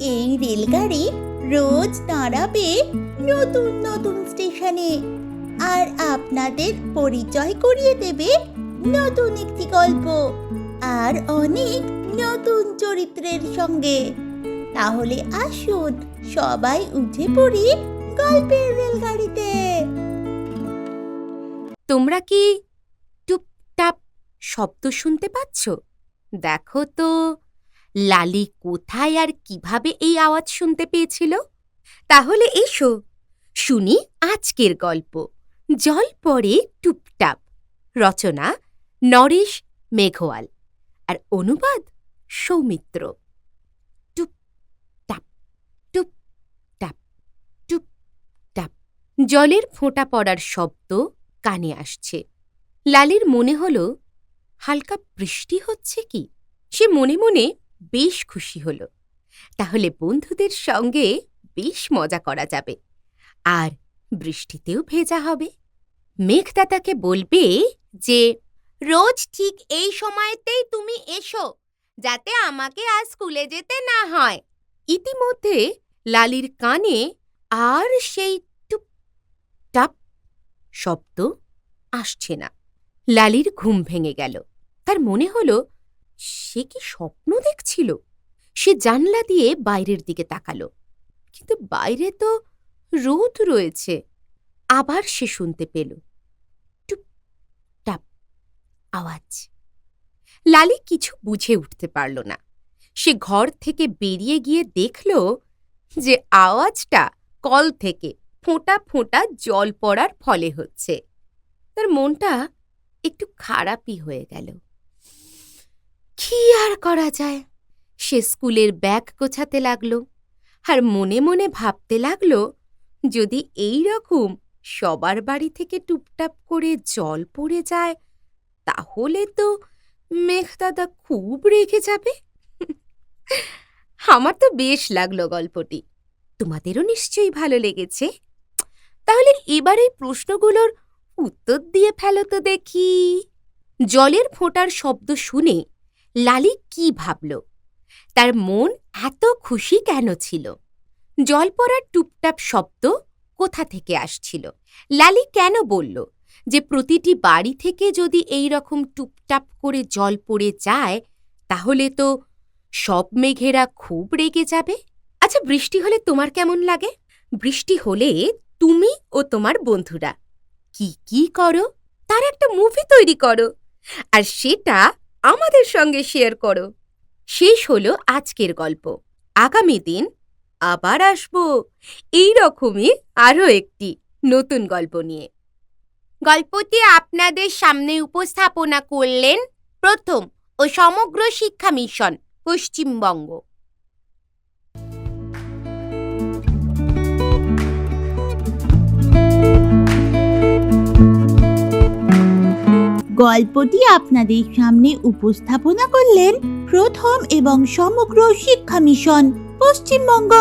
এই রেলগাড়ি রোজ দাঁড়াবে নতুন নতুন স্টেশনে। আর আপনাদের পরিচয় করিয়ে দেবে নতুন একটি গল্প আর অনেক নতুন চরিত্রের সঙ্গে। তাহলে আসুন সবাই উঠে পড়ি গল্পের রেলগাড়িতে। তোমরা কি টুপটাপ শব্দ শুনতে পাচ্ছ? দেখো তো। লালি কোথায় আর কীভাবে এই আওয়াজ শুনতে পেয়েছিল? তাহলে এসো, শুনি আজকের গল্প। জল পড়ে টুপটাপ। রচনা নরেশ মেঘওয়াল আর অনুবাদ সৌমিত্র। টুপ টাপ টুপ টাপ জলের ফোঁটা পড়ার শব্দ কানে আসছে। লালির মনে হল, হালকা বৃষ্টি হচ্ছে কি? সে মনে মনে বেশ খুশি হল। তাহলে বন্ধুদের সঙ্গে বেশ মজা করা যাবে। আর বৃষ্টিতেও ভেজা হবে। মেঘদাতাকে বলবে যে, রোজ ঠিক এই সময়তেই তুমি এসো, যাতে আমাকে আর স্কুলে যেতে না হয়। ইতিমধ্যে লালির কানে আর সেই টুপ টাপ শব্দ আসছে না। লালির ঘুম ভেঙে গেল। তার মনে হল সে কি স্বপ্ন দেখছিল? সে জানলা দিয়ে বাইরের দিকে তাকালো। কিন্তু বাইরে তো রোদ রয়েছে। আবার সে শুনতে পেল। টুপ, টাপ, আওয়াজ। লালি কিছু বুঝে উঠতে পারল না। সে ঘর থেকে বেরিয়ে গিয়ে দেখল যে আওয়াজটা কল থেকে ফোঁটা ফোঁটা জল পড়ার ফলে হচ্ছে। তার মনটা একটু খারাপই হয়ে গেল। কি আর করা যায়? সে স্কুলের ব্যাগ গোছাতে লাগল আর মনে মনে ভাবতে লাগল, যদি এই রকম সবার বাড়ি থেকে টুপটাপ করে জল পড়ে যায়, তাহলে তো মেঘদাদা খুব রেগে যাবে। আমার তো বেশ লাগল গল্পটি। তোমাদেরও নিশ্চয়ই ভালো লেগেছে। তাহলে এবার এই প্রশ্নগুলোর উত্তর দিয়ে ফেলো তো দেখি। জলের ফোঁটার শব্দ শুনে লালি কি ভাবল? তার মন এত খুশি কেন ছিল? জল পড়ার টুপটাপ শব্দ কোথা থেকে আসছিল? লালি কেন বলল যে প্রতিটি বাড়ি থেকে যদি এই রকম টুপটাপ করে জল পড়ে যায়, তাহলে তো সব মেঘেরা খুব রেগে যাবে? আচ্ছা বৃষ্টি হলে তোমার কেমন লাগে? বৃষ্টি হলে তুমি ও তোমার বন্ধুরা। কি কি করো? তার একটা মুভি তৈরি করো। আর সেটা আমাদের সঙ্গে শেয়ার করো। শেষ হলো আজকের গল্প। আগামী দিন আবার আসব। এই রকমই আরও একটি নতুন গল্প নিয়ে। গল্পটি আপনাদের সামনে উপস্থাপনা করলেন প্রথম ও সমগ্র শিক্ষা মিশন, পশ্চিমবঙ্গ। গল্পটি আপনাদের সামনে উপস্থাপনা করলেন প্রথম এবং সমগ্র শিক্ষা মিশন পশ্চিমবঙ্গ।